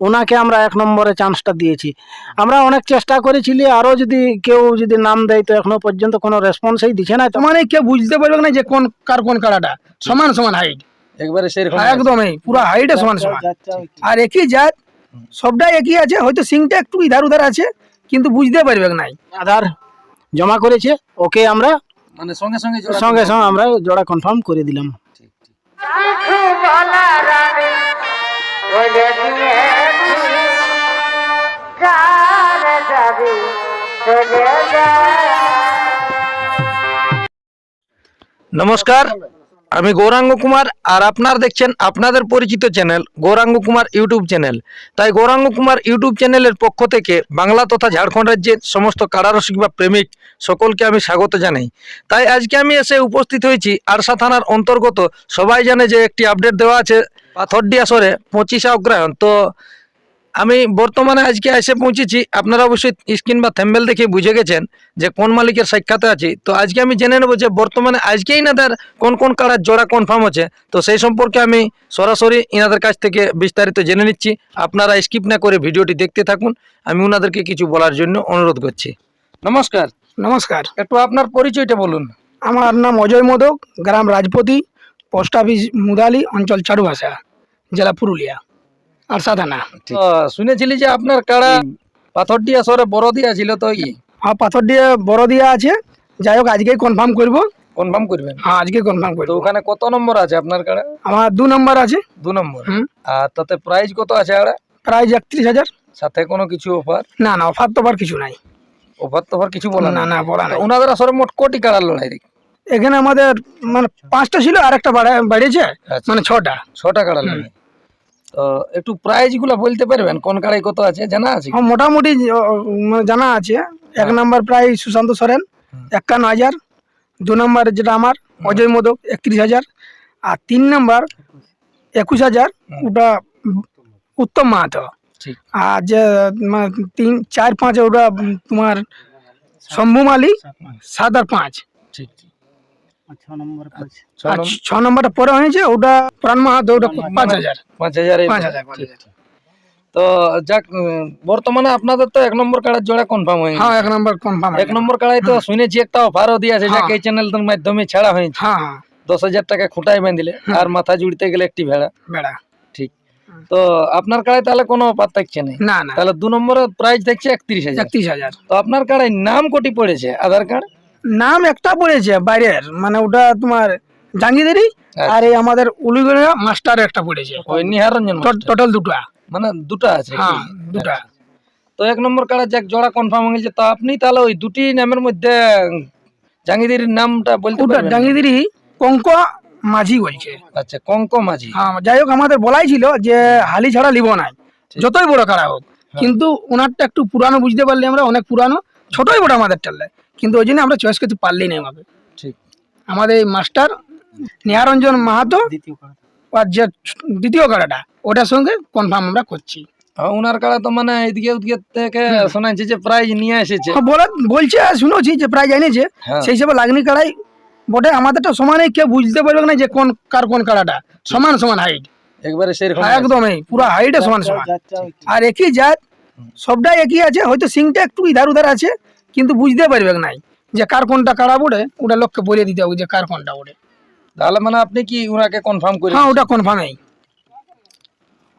ওনাকে আমরা এক নম্বরে চান্সটা দিয়েছি। আমরা অনেক চেষ্টা করেছিলি আরও যদি কেউ যদি নাম দেয় তো এখনও পর্যন্ত কোনো রেসপন্সই দিচ্ছে না। তো মানে কেউ বুঝতে পারবে না যে কোন কার কোন কাড়াটা সমান সমান হাইট একবারে সেরকম একদমই পুরো হাইটে সমান সমান। আর একই জাত সবটাই একই আছে হয়তো সিংটা একটু ইধার উধার আছে কিন্তু বুঝতে পারবে নাই। আধার জমা করেছে ওকে আমরা মানে সঙ্গে সঙ্গে জোড়া সঙ্গে সঙ্গে আমরা জোড়া কনফার্ম করে দিলাম। ঠিক ঠিক। নমস্কার, আমি গৌরাঙ্গ কুমার আর আপনার দেখছেন আপনাদের পরিচিত channel Gouranga Kumar YouTube channel. তাই গৌরাঙ্গ কুমার ইউটিউব চ্যানেলের পক্ষ থেকে বাংলা তথা ঝাড়খণ্ড রাজ্যের সমস্ত কারারসিক বা প্রেমিক সকলকে আমি স্বাগত জানাই। তাই আজকে আমি এসে উপস্থিত হয়েছি আরসা থানার অন্তর্গত সবাই জানে যে একটি আপডেট দেওয়া আছে পাথরডি আসরে পঁচিশে অগ্রহায়ণ। তো আমি বর্তমানে আজকে এসে পৌঁছেছি। আপনারা অবশ্যই স্ক্রিন বা থ্যাম্বেল দেখে বুঝে গেছেন যে কোন মালিকের সাক্ষাতে আছি। তো আজকে আমি জেনে নেব যে বর্তমানে আজকেই ইনাদের কোন কোন কাড়ার জোড়া কনফার্ম হচ্ছে। তো সেই সম্পর্কে আমি সরাসরি ইনাদের কাছ থেকে বিস্তারিত জেনে নিচ্ছি। আপনারা স্কিপ না করে ভিডিওটি দেখতে থাকুন। আমি ওনাদেরকে কিছু বলার জন্য অনুরোধ করছি। নমস্কার। নমস্কার। একটু আপনার পরিচয়টা বলুন। আমার নাম অজয় মোদক গ্রাম রাজপতি পোস্ট অফিস মুদালি অঞ্চল চারুভাষা জেলা পুরুলিয়া। আর সাধানা শুনেছিলি যে আপনার কাড়া পাথরডি আসরে বড় দিয়া ছিল তো কি? আর পাথর দিয়ে বড় দিয়া আছে। যাই হোক আজকেই কনফার্ম করব। কনফার্ম করবেন? হ্যাঁ আজকে কনফার্ম তো করব। ওখানে কত নম্বর আছে আপনার কাড়া? আমার দু নম্বর আছে। দু নম্বর। আর তাতে প্রাইস কত আছে আড়া? প্রাইস একত্রিশ হাজার। সাথে কোনো কিছু অফার না না অফার তো আবার কিছু নাই। অফার তো আবার কিছু বলা না না বলা নাই। ওনাদের আসলে মোট কোটি কাড়ার লড়াই এখানে আমাদের মানে পাঁচটা ছিল আর একটা বাড়িয়েছে। আচ্ছা। মানে ছটা। ছটা কাড়ার লড়াই তো একটু প্রাইসগুলো বলতে পারবেন? কোন কাড়াই কত আছে? জানা আছে? হ্যাঁ, মোটামুটি মানে জানা আছে। এক নম্বর প্রায় সুশান্ত সরেন হুম। একান্ন হাজার। দু নম্বর যেটা আমার অজয় মোদক একত্রিশ হাজার। আর তিন নাম্বার একুশ হাজার ওটা উত্তম মাহাতো। আর যে তিন চার পাঁচ ওটা তোমার শম্ভু মালি সাত আর পাঁচ। ঠিক। ছ নম্বর ছ আর নম্বর- ছ নম্বরটা পরে হয়েছে ওটা প্রাণ মাহাতো ওটা পাঁচ হাজার পাঁচ হাজার এই- পাঁচ হাজার পাঁচ হাজার তো যাক উম, বর্তমানে আপনাদের তো এক নম্বর কাড়ার জোড়া কনফার্ম হয়ে হ্যাঁ গেছে। এক নম্বর কনফার্ম এক নম্বর কাড়াই তো শুনেছি একটা অফারও দিয়েছে হ্যাঁ। যাকে এই চ্যানেলের মাধ্যমে ছাড়া হয়েছে হ্যাঁ হ্যাঁ দশ হাজার টাকা খুঁটাই বেঁধিলে আর মাথা জুড়তে গেলে একটি ভেড়া বেড়া ঠিক তো আপনার কাড়াই তাহলে কোনো অফার থাকছে না না না তাহলে দু নম্বরের প্রাইস থাকছে একত্রিশ হাজার একত্রিশ হাজার তো আপনার কাড়াই নাম কোটি পড়েছে আধার কার্ড নাম একটা পড়েছে বাইরের। মানে ওটা তোমার জাঙ্গিদেরই আচ্ছা। আর এই আমাদের উলিগড়িয়া মাস্টার একটা পড়েছে। ওই নিহারঞ্জন। টোটাল দুটা। মানে দুটা আছে হ্যাঁ দুটা। তো এক নম্বর কাড়া যাক জোড়া কনফার্ম হয়ে গেছে। তো আপনি তাহলে ওই দুটি নামের মধ্যে জাঙ্গিদির নামটা বলতে ওটা জাঙ্গিদেরই কঙ্ক মাঝি বলছে। আচ্ছা কঙ্ক মাঝি। হ্যাঁ যাই হোক আমাদের বলাই ছিল যে হালি ছাড়া লিব নাই। যতই বড় কারা হোক। কিন্তু ওনারটা একটু পুরানো বুঝতে পারলে আমরা অনেক পুরানো ছোটই বড় আমাদের টালে কিন্তু ওই জন্য আমরা চয়েস করতে পারলি না আমাকে ঠিক। আমাদের এই মাস্টার নিহারঞ্জন মাহাতো দ্বিতীয় আর যে দ্বিতীয় কারাটা ওটার সঙ্গে কনফার্ম আমরা করছি। হ্যাঁ, ওনার কাড়া তো মানে এদিকে ওদিকে থেকে শোনাচ্ছে যে প্রাইজ নিয়ে এসেছে। হ্যাঁ, বলছে শুনেছি যে প্রায় জানিয়েছে হ্যাঁ। সেই হিসাবে লাগনি কাড়াই বটে আমাদেরটা সমানে কেউ বুঝতে পারবে না যে কোন কার কোন কাড়াটা সমান সমান হাইট একবারে সেরকম একদমই পুরো হাইটে সমান সমান। আর একই জাত সবটাই একই আছে হয়তো সিংটা একটু ইধার উধার আছে কিন্তু বুঝতে পারবে নাই যে কার কোনটা কাড়া বটে ওটা লোককে বলে দিতে হবে যে কার কোনটা বটে তাহলে মানে আপনি কি ওনাকে কনফার্ম করে হ্যাঁ ওটা কনফার্মই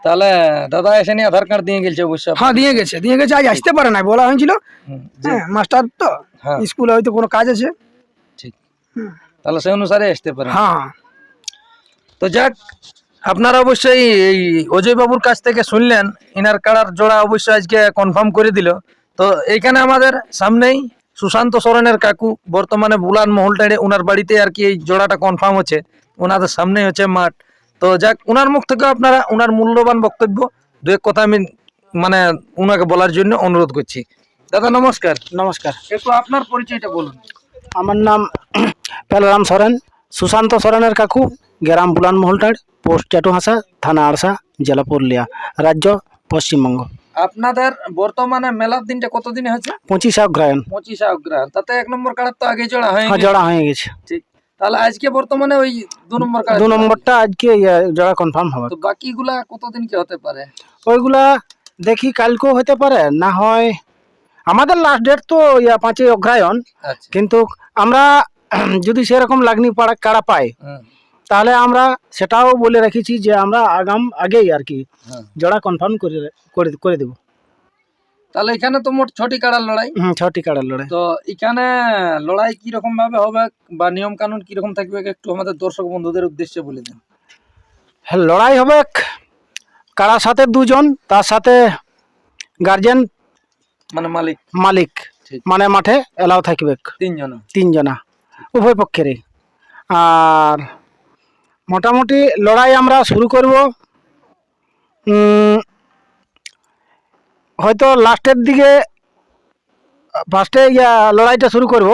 তাহলে দাদা এসে নিয়ে আধার কার্ড দিয়ে গেছে অবশ্য হ্যাঁ দিয়ে গেছে দিয়ে গেছে আজ আসতে পারে না বলা হয়েছিল। হ্যাঁ মাস্টার তো হ্যাঁ। স্কুলে হয়তো কোনো কাজ আছে। ঠিক। তাহলে সেই অনুসারে আসতে পারে। হ্যাঁ তো যাক আপনারা অবশ্যই এই অজয় বাবুর কাছ থেকে শুনলেন ইনার কাড়ার জোড়া অবশ্যই আজকে কনফার্ম করে দিল। তো এইখানে আমাদের সামনেই সুশান্ত সরেনের কাকু বর্তমানে বুলান মহলটাড়ে ওনার বাড়িতে আর কি এই জোড়াটা কনফার্ম হচ্ছে। ওনাদের সামনেই হচ্ছে মাঠ। তো যাক ওনার মুখ থেকে আপনারা ওনার মূল্যবান বক্তব্য দু এক কথা আমি মানে ওনাকে বলার জন্য অনুরোধ করছি। দাদা নমস্কার। নমস্কার। একটু আপনার পরিচয়টা বলুন। আমার নাম পেলারাম সরেন। সুশান্ত সরেনের কাকু গ্রাম বুলান মহলটার পোস্ট চাটুহাসা থানা আড়সা জেলা পুরুলিয়া রাজ্য পশ্চিমবঙ্গ। আপনাদের বর্তমানে মেলার দিনটা কতদিনে হচ্ছে পঁচিশে অগ্রায়ণ পঁচিশে অগ্রহায়ণ। তাতে এক নম্বর কার্ড তো আগে জোড়া হয়ে হ্যাঁ। জোড়া হয়ে গেছে। ঠিক। তাহলে আজকে বর্তমানে ওই দু নম্বর কার্ড দু নম্বরটা আজকে ইয়ে, জোড়া কনফার্ম হবে। তো বাকিগুলা কতদিন কি হতে পারে? ওইগুলা দেখি কালকেও হতে পারে না হয় আমাদের লাস্ট ডেট তো ইয়া পাঁচই অগ্রায়ণ আচ্ছা। কিন্তু আমরা যদি সেরকম লাগনি পাড়া কাড়া পাই হুম, তাহলে আমরা সেটাও বলে রেখেছি যে আমরা আগাম আগেই আর কি হুম। জোড়া কনফার্ম করে করে দেবো। তাহলে এখানে তো মোট ছটি কাড়ার লড়াই। হুম ছটি কাড়ার লড়াই। তো এখানে লড়াই কি রকম ভাবে হবে বা নিয়ম কানুন কি রকম থাকবে একটু আমাদের দর্শক বন্ধুদের উদ্দেশ্যে বলে দেন। হ্যাঁ, লড়াই হবে কাড়ার সাথে দুজন তার সাথে গার্জেন মানে মালিক। মালিক। মানে মাঠে এলাও থাকবে তিনজন। তিনজনা। উভয় পক্ষেরই। আর মোটামুটি লড়াই আমরা শুরু করব। হয়তো লাস্টের দিকে ফার্স্টে ইয়া লড়াইটা শুরু করব।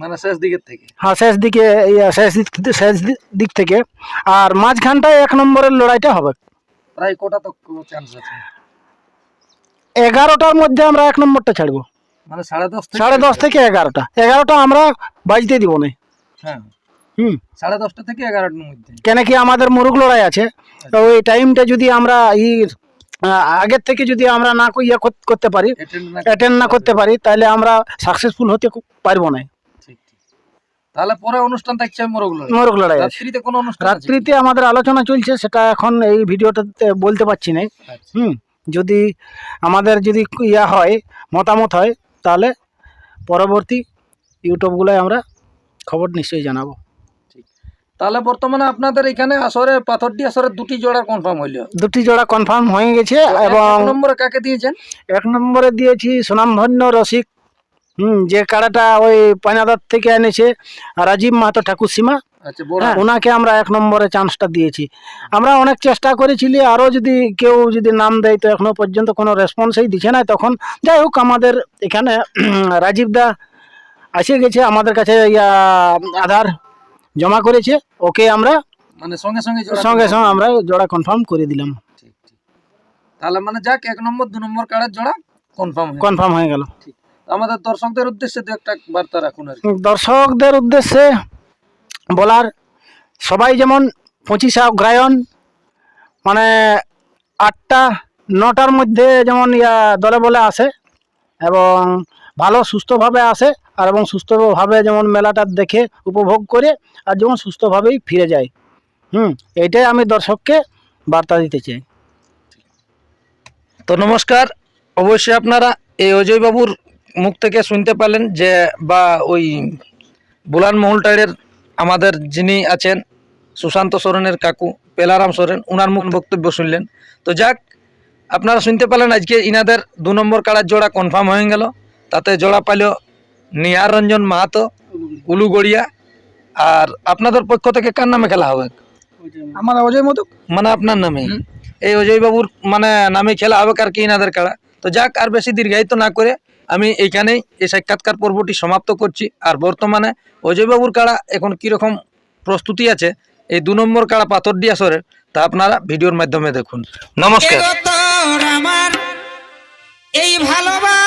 মানে শেষ দিকের থেকে। হ্যাঁ শেষ দিকে ইয়া শেষ দিক শেষ দিক থেকে। আর মাঝখানটায় এক নম্বরের লড়াইটা হবে। প্রায় কোটা তো চান্স আছে? এগারোটার মধ্যে আমরা এক নম্বরটা ছাড়বো। মানে সাড়ে দশ থেকে সাড়ে দশ থেকে এগারোটা। এগারোটা আমরা বাজতে দিব না। হ্যাঁ। হুম। সাড়ে দশটা থেকে এগারোটার মধ্যে। কেন কি আমাদের মুরুগ লড়াই আছে? তো ওই টাইমটা যদি আমরা ই আগের থেকে যদি আমরা না ইয়ে করতে পারি অ্যাটেন্ড না করতে পারি। তাহলে আমরা সাকসেসফুল হতে পারব না। তাহলে পরে অনুষ্ঠান থাকছে মোরগুলো মুরুগ লড়াই রাত্রিতে কোনো অনুষ্ঠান রাত্রিতে আমাদের আলোচনা চলছে সেটা এখন এই ভিডিওটাতে বলতে পারছি না। আচ্ছা। হুম যদি আমাদের যদি ইয়া হয় মতামত হয় তাহলে পরবর্তী ইউটিউবগুলোয় আমরা খবর নিশ্চয়ই জানাব। তাহলে বর্তমানে আপনাদের এখানে আসরে পাথরটি আসরে দুটি জোড়া কনফার্ম হইল। দুটি জোড়া কনফার্ম হয়ে গেছে এবং এক নম্বরে কাকে দিয়েছেন? এক নম্বরে দিয়েছি সুনামধন্য রসিক। হুম যে কাড়াটা ওই পানাদার থেকে এনেছে রাজীব মাহাতো ঠাকুর সীমা আচ্ছা হ্যাঁ, ওনাকে আমরা এক নম্বরে চান্সটা দিয়েছি। আমরা অনেক চেষ্টা করেছিলি আরও যদি কেউ যদি নাম দেয় তো এখনও পর্যন্ত কোনো রেসপন্সই দিচ্ছে না। তখন যাই হোক আমাদের এখানে রাজীব দা এসে গেছে আমাদের কাছে ইয়া আধার। জমা করেছে ওকে আমরা মানে সঙ্গে সঙ্গে সঙ্গে সঙ্গে আমরা জোড়া কনফার্ম করে দিলাম। ঠিক ঠিক। তাহলে মানে যাক এক নম্বর দু নম্বর কার্ডের জোড়া কনফার্ম কনফার্ম হয়ে গেল। আমাদের দর্শকদের উদ্দেশ্যে দু একটা বার্তা রাখুন আর দর্শকদের উদ্দেশ্যে বলার সবাই যেমন পঁচিশে অগ্রায়ণ মানে আটটা নটার মধ্যে যেমন ইয়া দলে বলে আসে এবং ভালো সুস্থভাবে আসে আর এবং সুস্থভাবে যেমন মেলাটা দেখে, উপভোগ করে আর যেমন সুস্থভাবেই ফিরে যায়। হুম, এইটাই আমি দর্শককে বার্তা দিতে চাই। তো নমস্কার, অবশ্যই আপনারা এই অজয় বাবুর মুখ থেকে শুনতে পেলেন যে, বা ওই বুলান মহলটাইয়ের আমাদের যিনি আছেন, সুশান্ত সোরেনের কাকু, পেলারাম সোরেন ওনার মুখ বক্তব্য শুনলেন। তো যাক, আপনারা শুনতে পেলেন আজকে ইনাদের দু নম্বর কাড়ার জোড়া কনফার্ম হয়ে গেল। তাতে জোড়া পাইল নিহার রঞ্জন মাহাতো উলুগড়িয়া। আর আপনাদের পক্ষ থেকে কার নামে খেলা হবে? আমার অজয় মতো মানে আপনার নামে। এই অজয় বাবুর মানে নামে খেলা হবে আর কি ইনাদের কাড়া। তো যাক আর বেশি দীর্ঘায়িত না করে আমি এইখানেই এই সাক্ষাৎকার পর্বটি সমাপ্ত করছি। আর বর্তমানে অজয় বাবুর কাড়া এখন কীরকম প্রস্তুতি আছে এই দু নম্বর কাড়া পাথরডি আসরের তা আপনারা ভিডিওর মাধ্যমে দেখুন। নমস্কার। আমার এই ভালোবাসা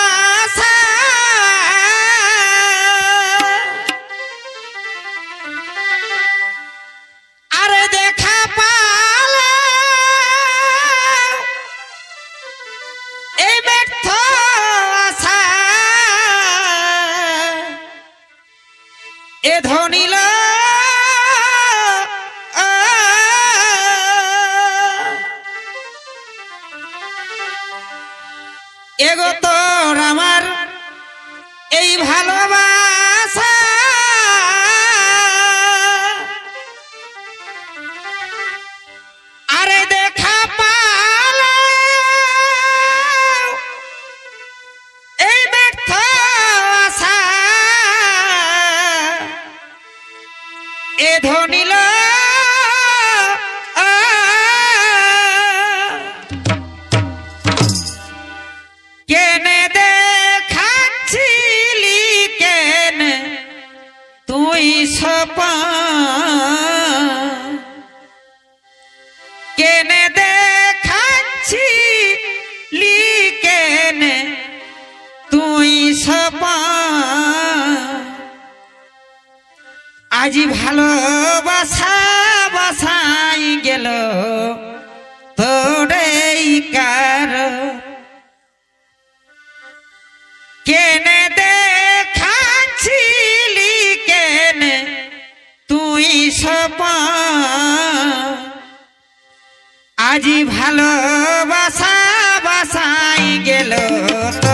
এগো তোর আমার এই ভালোবাসা। আরে দেখা পালা। এই ব্যর্থ আশা। এ ধনিল আজি ভালোবাসা বাসাই গেল তোরে কার। কেনে দেখাচ্ছিলি, কেনে তুই সপ আজি ভালোবাসা বাসাই গেল তো